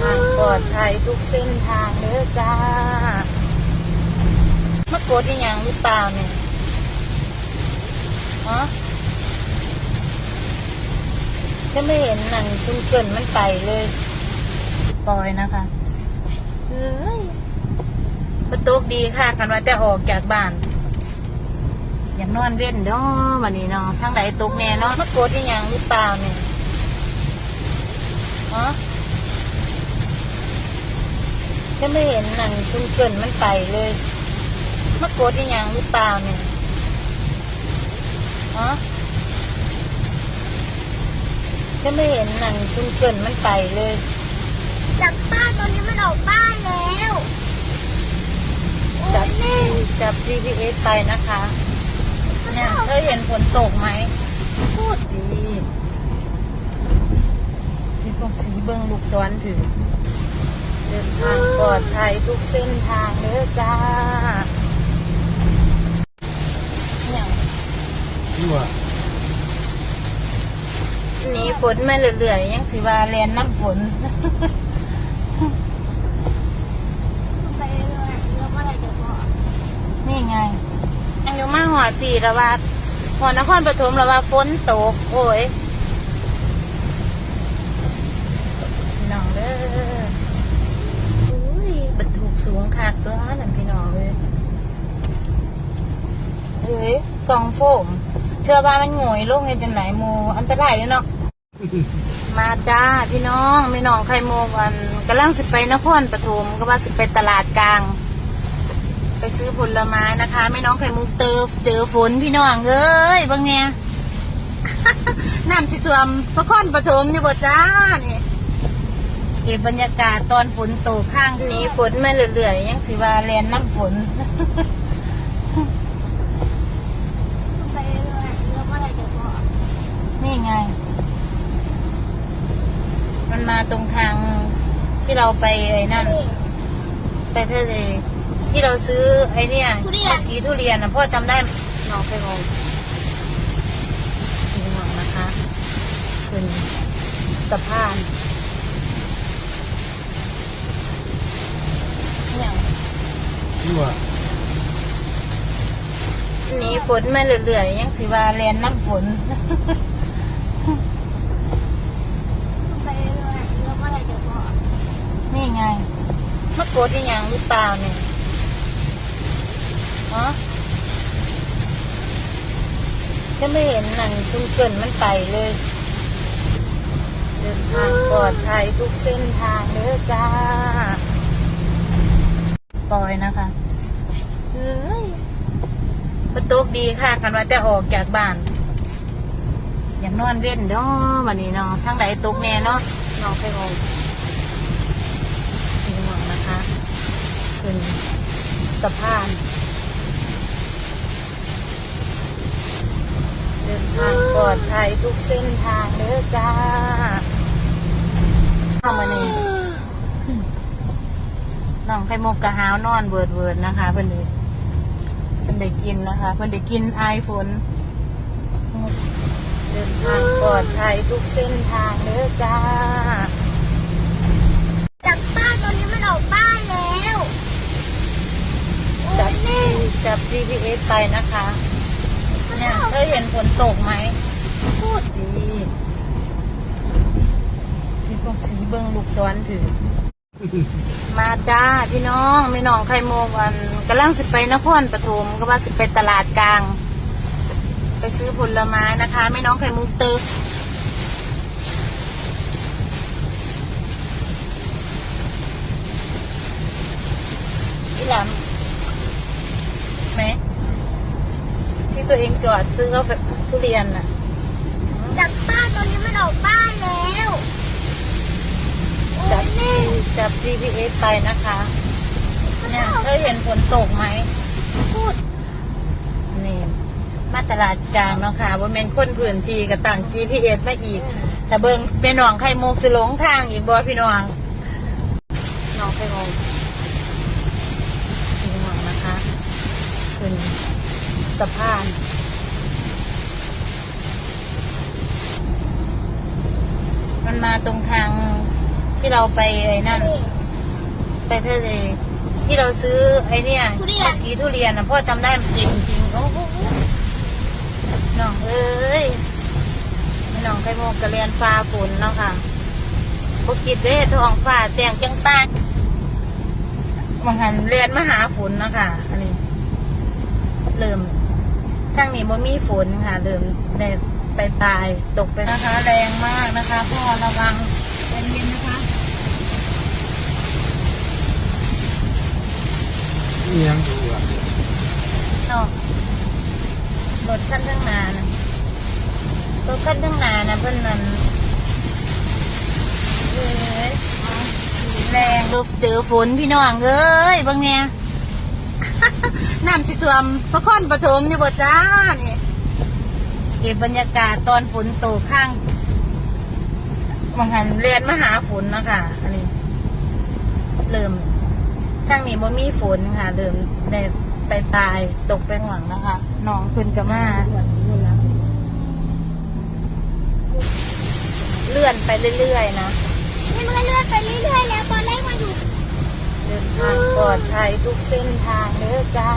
ทางปลอดภัยทุกเส้นทางเด้อจ้ามากดอียังหรือเปล่าเนี่ยฮะจะไม่เห็นหนังคุณเกินมันไปเลยปล่อยนะคะเฮ้ยประตูดีค่ะกันว่าแต่ออกจากบ้านอยากนอนเว้นเด้อวันนี้เนาะทางไหนตกแน่เนาะมากดอียังหรือเปล่าเนี่ยฮะ จะไม่เห็นหนังคุณเกินมันไปเลยมากดอีหยังหรือเปล่าเนี่ยฮะจะไม่เห็นหนังคุณเกินมันไปเลยจากบ้านตอนนี้มันออกบ้านแล้วจับจับ GPS ไปนะคะ เนี่ยเคยเห็นฝนตกไหมพูดดีมีพวกสีเบิงลูกซ้อนถือ เดินทางปลอดภัยทุกเส้นทางเด้อจ้าเนี่ยนี่ว่าหนีฝนมาเรื่อยๆยังสิว่าแลนน้ำฝนไปเลยแล้วเมื่อไหรจะบอกนี่ไงยังอยู่มาหอดปีแล้วว่าหอดนครปฐมแล้วว่าฝนตก โอ้ยพี่น้องเด้ออุ้ยบรรทุ กสูงคักตัวนั่นพี่น้องเลยเอ้ยกล่องโฟม เชื่อว่ามันโงอยลงในจังไหนหมูอันตรายอยู่เนาะ มาจ้าพี่น้องพี่น้องไข่โมวันกำลังสิไปนครปฐมก็ว่าสิไปตลาดกลาง ไปซื้อผลไม้นะคะแม่น้องไข่มุกเตอเจอฝนพี่น้องเอ้ยบางเนี่ยน้ำที่ท่วมนครปฐมนี่บ่จ้านี่ ก็บบรรยากาศตอนฝนตกข้างนี้ฝนมาเรื่อยๆยังสิว่าแลนน้ำฝนไปเลยแล้วเมื่อไหรจะบอกนี่ไง มันมาตรงทางที่เราไปไอ้นั่น ไปทะเลที่เราซื้อไอ้เนี่ยเมื่อกี้ทุเรียนนะพ่อจำได้น้องไปงงนี่น้องนะคะ เป็นสะพานเนี่ย นี่ว่าหนีฝนมาเรื่อยๆยังสิว่าแลนน้ำฝนไปเลยแล้วเมื่อไรจะบอกนี่ไงมากดอีหยังหรือเปล่าเนี่ยฮะจะไม่เห็นหนังคุณเกินมันไปเลย เดินทางปลอดภัยทุกเส้นทางเด้อจ้า ปอยนะคะเฮ้ยประตูดีค่ะกันว่าแต่ออกจากบ้าน อยากนอนเว้นเด้อวันนี้เนาะทางไหนตกแน่เนาะน้องไปงงนี่วงนะคะเป็นสะพาน เดินทางปลอดภัยทุกเส้นทางเด้อจ้าเข้ามานี่ น้องไข่มุกกะหาวนอนเวิร์ดเวิร์ดนะคะ เพิ่นเลยเพิ่นได้กินนะคะ เพิ่นได้กินไอฝนเดินทางปลอดภัยทุกเส้นทางเด้อจ้า จากบ้านตอนนี้มันออกบ้านแล้วจับจับ GPS ไปนะคะเนี่ยเคยเห็นฝนตกไหมพูดดีมีพวกสีเบิงลูกซ้อนถือ มาจ้าพี่น้องพี่น้องไข่โมวันกำลังสิไปนครปฐมก็ว่าสิไปตลาดกลาง ไปซื้อผลไม้นะคะไม่น้องไข่มุกตึกพี่หลำไหมที่ตัวเองจอดซื้อเขาแบบทุเรียนน่ะ จากบ้านตอนนี้มันออกบ้านแล้ว จับจั บ GPS ไปนะคะ เนี่ยเคยเห็นฝนตกไหมพูดนี่มาตลาดกลางเนาะค่ะว่าเป็นคนพื้นที่กับต่าง GPS มาอีก แต่เบิงเป็นหนองไข่มุกสิหลงทางอีกบ่พี่น้องหนองไข่มุกพี่น้องนะคะเป็นสะพานมันมาตรงทางที่ที่เราไปไอ้นั่น ไปทะเลที่เราซื้อไอ้เนี่ยทุเรียนเมื่อกี้ทุเรียนนะพ่อจำได้จริงจริงๆโอ้โหน้องเอ้ยแม่น้องไข่มุกกระเรียนฟ้าฝนเนาะค่ะพวกคิดเด้ท้องฟ้าแตงจังป้านบางหันเรียนมาหาฝนเนาะค่ะอันนี้ เริ่มทางนี้มันมีฝนค่ะเริ่มได้ไปปลายๆตกไปนะคะ แรงมากนะคะพ่อระวังเย็นๆนะคะ นี่ยังดูอะเนาะรถขั้นทั้งหนานะรถขั้นทั้งหนานะเพิ่นนั่นเอ้ยแรงดูเจอฝนพี่น้องเอ้ยบางเนี่ยน้ำจิตวมพระค่อนปฐมอยู่บ่จ้านี่เก็บบรรยากาศตอนฝนตกข้างบางหันเรียนมาหาฝนเนาะคะอันนี้ เริ่ม ทางนี้บ่มีฝนค่ะเริ่มได้ไปปลายๆตกไปข้างหลังนะคะน้องขึ้นกับมาเลื่อนไปเรื่อยๆนะนี่มันก็เลื่อนไปเรื่อยๆแล้วตอนแรกมาอยู่เดินทางปลอดภัยทุกเส้นทางเด้อจ้า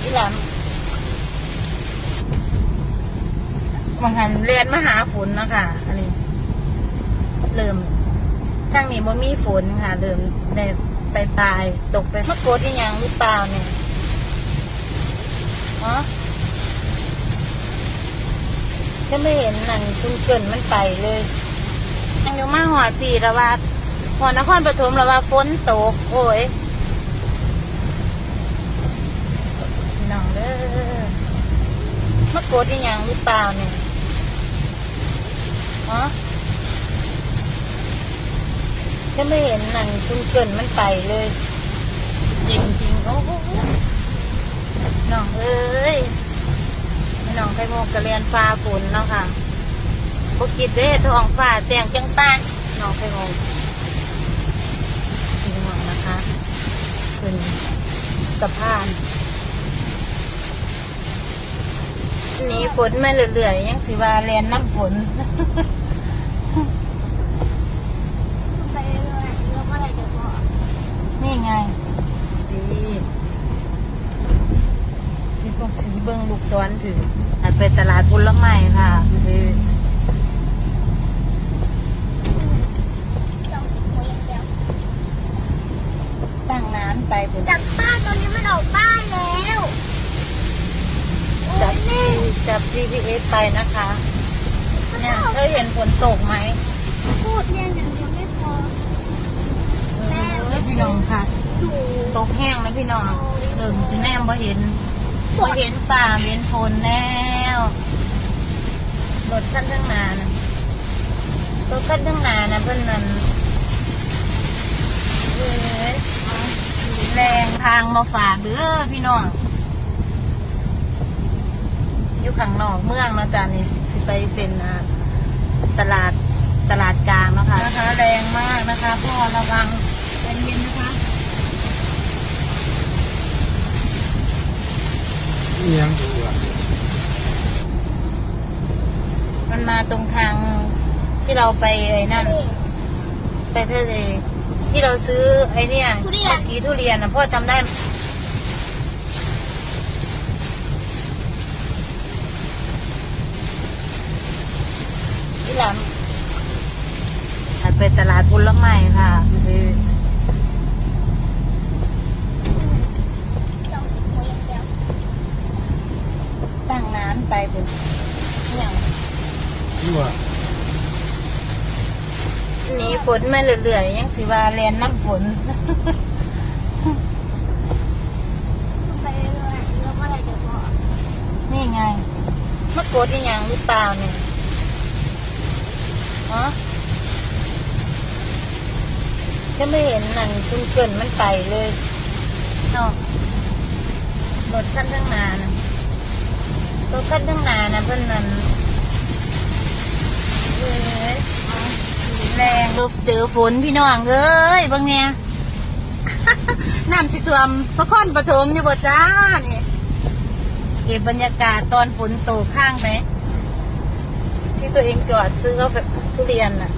ที่หลัง บางหันเรียนมาหาฝนเนาะคะอันนี้ เริ่มทางนี้บ่มีฝนค่ะ เริ่มได้ไปปลายๆตกไปมะกดอีหยังหรือเปล่าเนี่ยฮะก็ไม่เห็นนั่นคุณเกินมันไปเลยยังอยู่มาหอดปีละว่าหอดนครปฐมละว่าฝนตกโอ้ยน้องเด้อมากดอีหยังหรือเปล่าเนี่ยฮะ ก็ไม่เห็นนั่นคุณเกินมันไปเลยจริงจริงโอ้โหน้องเอ้ยน้องไข่มุกกระเรียนฟ้าฝนเนาะค่ะพวกคิดเด้ท้องฟ้าแตงจังป้านน้องไข่มุกพี่น้องนะคะขึ้นสะพานนี้ฝนมาเรื่อยๆยังสิว่าเรียนน้ำฝน ไปเรื่อยๆแล้วเมื่อไหร่จะพอ นี่ไงดีนี่ก็สีเบิ้งลูกซ้อนถืออันไปตลาดผลไม้ค่ะคือ ต้องหัวอย่างเดียว ตั้งน้ำ ไปถึงจากบ้านตอนนี้มันออกบ้านแล้วโอ้จับยแม่จับ GPS ไปนะคะ เนี่ยเธอเห็นฝนตกไหมพูดเรียนอย่างเดียวไม่พอแม่เออพี่น้องค่ะดูตกแห้งนะพี่น้องเดิมสิแนมบ่เห็นบ่เห็นป่าเห็นฝนแล้วรถขั้นทั้งหนานะรถขั้นทั้งหนานะเพื่อนนั้นเอ้ย แรงทางมาฝากเด้อพี่น้องอยู่ข้างนอกเมืองเนาะจ๊ะนี่สิไปเซ็นอ่าตลาดตลาดกลางเนาะคะนะคะแรงมากนะคะพ่อระวังใจเย็นนะคะนี่ยังดูอะมันมาตรงทางที่เราไปไอ้นั่น ไปทะเล ที่เราซื้อไอ้เนี่ยเมื่อกี้ทุเรียนนะพ่อจำได้ที่หลังอันไปตลาดผลไม้ค่ะคือ ต้องหัวอย่างเดียว ตั้งน้ำไปถึงอย่าง นี่ว่า ห นีฝนมาเรื่อยๆยังสิว่าเรียนน้ำฝนไปเรื่อยๆแล้วเมื่อไหร่จะพอนี่ไงมากดอีหยังหรือเปล่าเนี่ยฮะก็ไม่เห็นนั่นคุณเกินมันไปเลยเนาะรถขั้นทั้งหนานะรถขั้นทั้งหนานะเพื่อนนั้นเอ้ยแรงดู เจอฝนพี่น้องเอ้ยบางเนี่ยน้ำจิตวมพระคอนปฐมอยู่บ่จ้านี่เก็บบรรยากาศตอนฝนตกข้างไหม ที่ตัวเองจอดซื้อก็แบบทุเรียนน่ะ